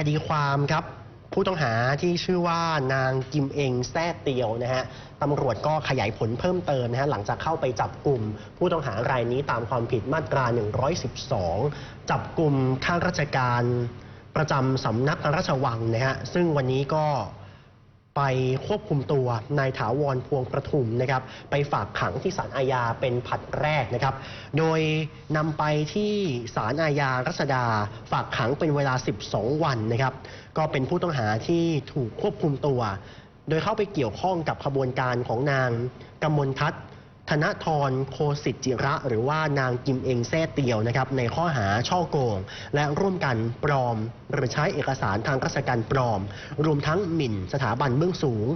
คดีความครับ ผู้ต้องหาที่ชื่อว่านางกิมเองแซ่เตียวนะฮะตำรวจก็ขยายผลเพิ่มเติมนะฮะหลังจากเข้าไปจับกลุ่ม ผู้ต้องหารายนี้ตามความผิดมาตรา 112 จับกลุ่มข้าราชการประจำสำนักพระราชวังนะฮะซึ่งวันนี้ก็ ไปควบคุมตัวนายถาวรพวงประทุมนะครับไปฝากขังที่ศาลอาญาเป็นผัดแรกนะครับ โดยนำไปที่ศาลอาญารัชดา ฝากขังเป็นเวลา 12 วันนะครับ ก็เป็นผู้ต้องหาที่ถูกควบคุมตัว โดยเข้าไปเกี่ยวข้องกับขบวนการของนางกมลทัศน์ ธนทรโคสิจิระ หรือว่านางกิมเองแซ่เตียวนะครับในข้อหาช่อโกง และร่วมกันปลอม หรือใช้เอกสารทางราชการปลอม รวมทั้งหมิ่นสถาบันเบื้องสูง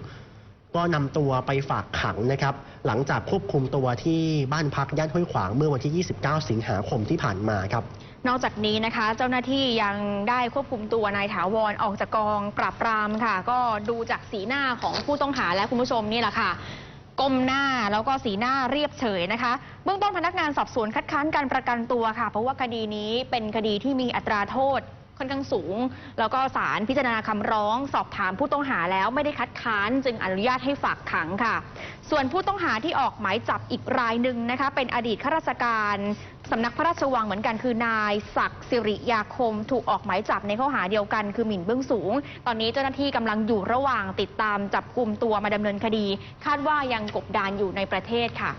ก็นำตัวไปฝากขังนะครับ หลังจากควบคุมตัวที่บ้านพักย่านห้วยขวางเมื่อวันที่ 29 สิงหาคมที่ผ่านมาครับนอกจากนี้นะคะ เจ้าหน้าที่ยังได้ควบคุมตัวนายถาวรออกจากกองปราบปรามค่ะ ก็ดูจากสีหน้าของผู้ต้องหาและคุณผู้ชมนี่แหละค่ะ ก้มหน้าแล้วก็สีหน้าเรียบเฉยนะคะ เบื้องต้นพนักงานสอบสวนคัดค้านการประกันตัวค่ะ เพราะว่าคดีนี้เป็นคดีที่มีอัตราโทษ ค่อนข้างสูง แล้วก็ศาลพิจารณาคำร้อง สอบถามผู้ต้องหาแล้วไม่ได้คัดค้านจึงอนุญาตให้ฝากขังค่ะ ส่วนผู้ต้องหาที่ออกหมายจับอีกรายหนึ่งนะคะเป็นอดีตข้าราชการสำนักพระราชวังเหมือนกันคือนายศักดิ์สิริยาคม ถูกออกหมายจับในข้อหาเดียวกัน คือหมิ่นเบื้องสูง ตอนนี้เจ้าหน้าที่กำลังอยู่ระหว่างติดตามจับกลุ่มตัวมาดำเนินคดี คาดว่ายังกบดานอยู่ในประเทศค่ะ